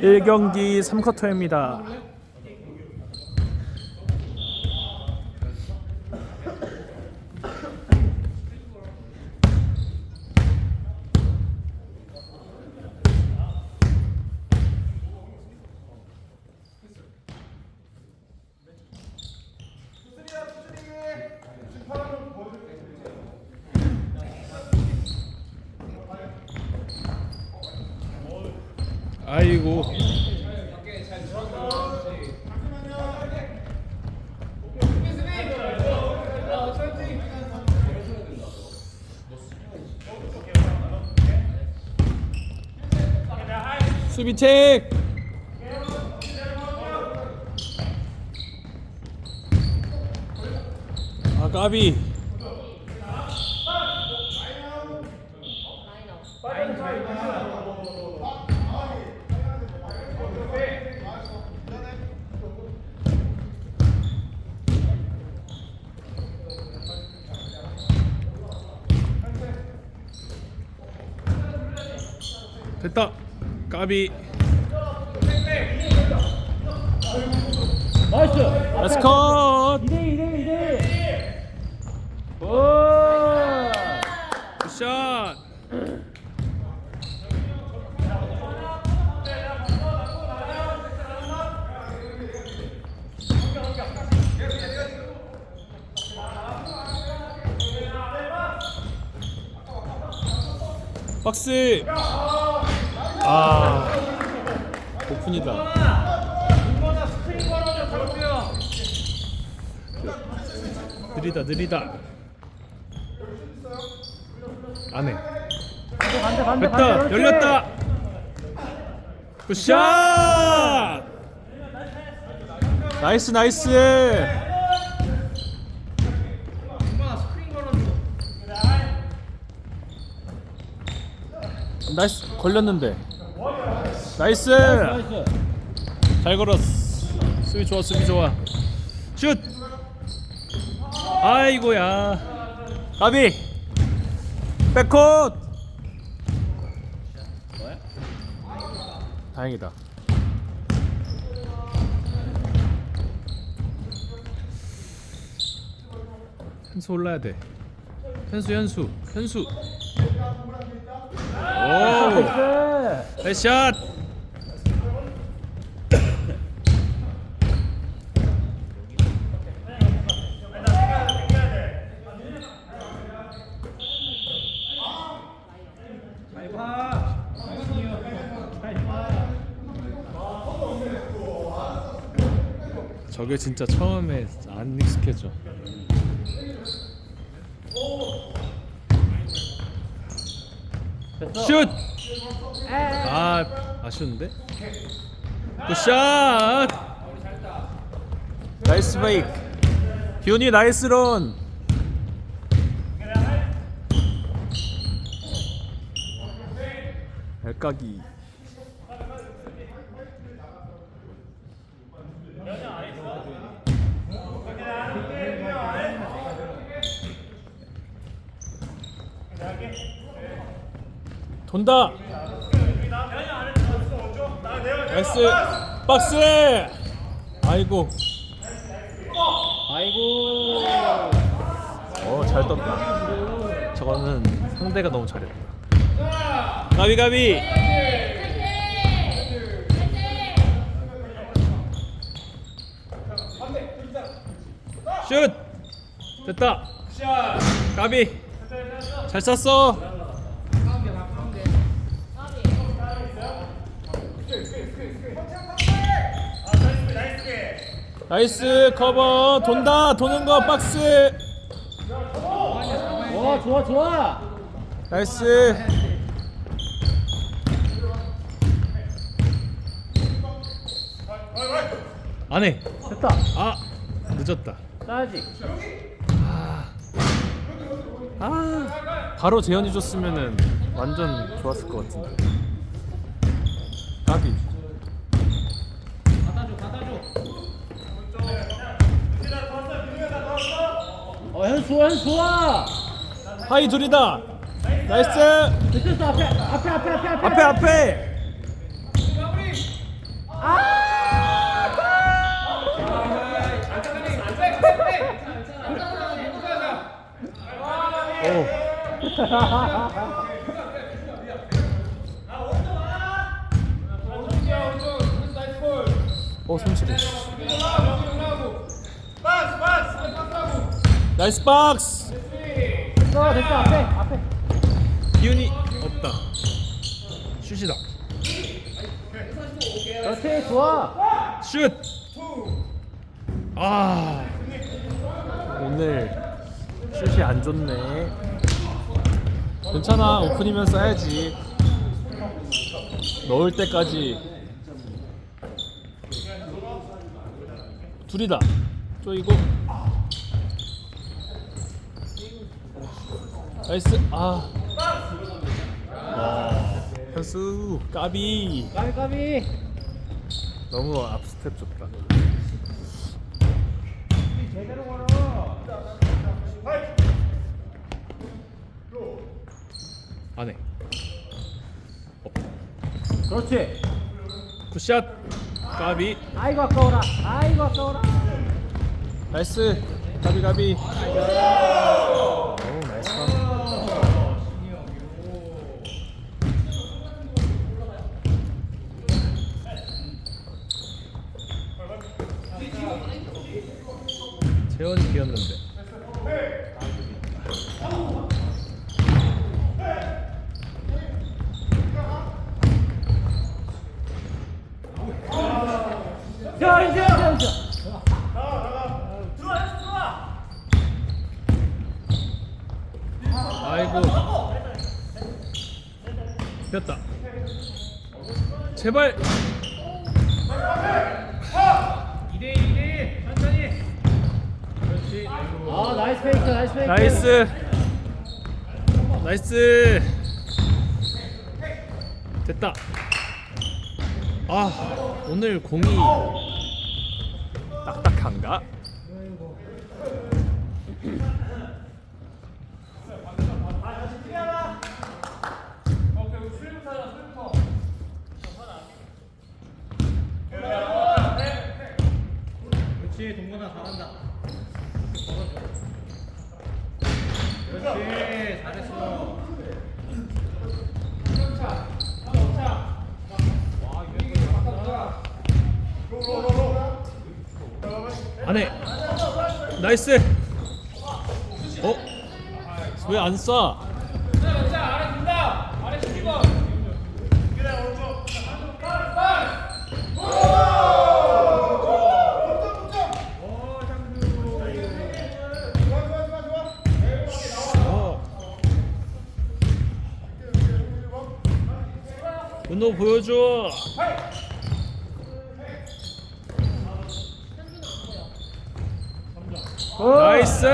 1경기 3쿼터입니다. 아이고 수비 책 아 까비 됐다 까비 나이스. 레스 컷 2대 2대 2대. 오. 굿샷 박스 아. 오픈이다. 느리다 느리다. 안해. 간다 간다 됐다. 열렸다. 굿샷! 나이스 나이스. 나이스. 걸렸는데 나이스. 잘 걸었어. 수비 좋아 수비 좋아. 슛! 아이고야. 가비. 백콧 다행이다. 현수 올라야 돼. 현수 현수 현수. 오. 나이스. 백샷 저게 진짜 처음에 안 익숙해져. 슛! 아 아쉬운데? 굿샷! 나이스 베이크 기훈이 나이스 런 발까기. 돈다. 나이스. 박스. 아이고. 아이고. 어 잘 떴다. 저거는 상대가 너무 잘했다 가비 가비. 슛! 됐다. 가비. 잘 쐈어. 나이스 커버. 돈다. 도는 거 박스. 와 좋아 좋아. 나이스 안 해. 됐다. 아 늦었다. 따야지. 아. 바로 재현이 줬으면은 완전 좋았을 것 같은데. 까비. 어 현수 좋아 현수 좋아. 하이 둘이다. 나이스. 됐어 앞에 앞에 앞에 앞에. 앞에 앞에 어 손실이 나이스 박스! 됐어 됐어 앞에 앞에. 기운이 없다. 슛이다. 그렇지 좋아. 슛! 아 오늘 슛이 안 좋네 괜찮아 오픈이면 써야지. 넣을 때까지. 둘이다. 쪼이고. 나이스. 아. 아, 현수. 까비. 까비 까비. 너무 앞스텝 줬다. 제대로 걸어 안해 그렇지. 굿샷. 까비. 아이고 아까워라. 아이고 아까워라. 나이스. 가비 가비. 오 나이스 재원이 비었는데 아이고 폈다. 제발. 2대 2대 천천히. 그렇지. 아 나이스 페이크 나이스 페이크. 나이스. 나이스. 됐다. 아 오늘 공이 딱딱한가? 그렇지 동건아 잘한다 그렇지 잘했어 안해 나이스 어? 왜 안 쏴? 어. 은호 보여줘. 나이스.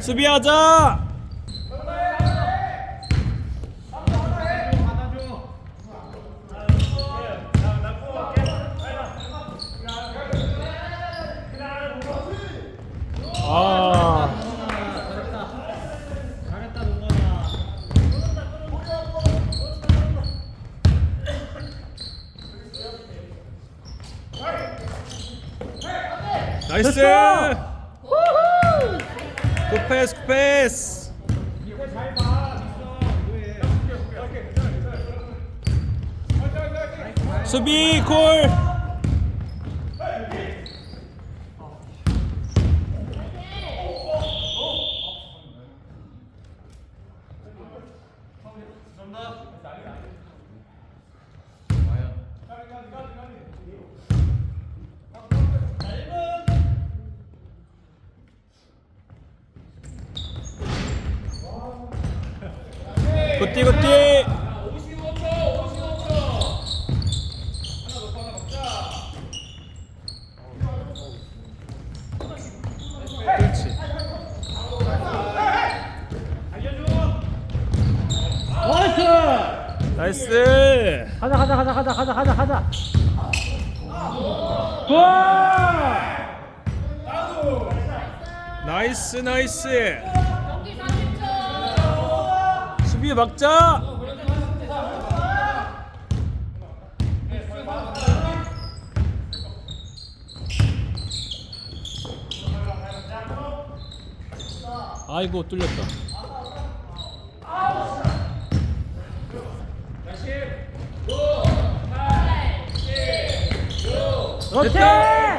수비하자 아 잘했다 동건아 나이스. 됐어! 굿패스 굿패스. 수비 골 굿띠 그렇지. 나이스! 가자 가자 가자 가자 가자 가자 가자. 와 나이스 나이스 수비 막자 아이고 뚫렸다. 됐다.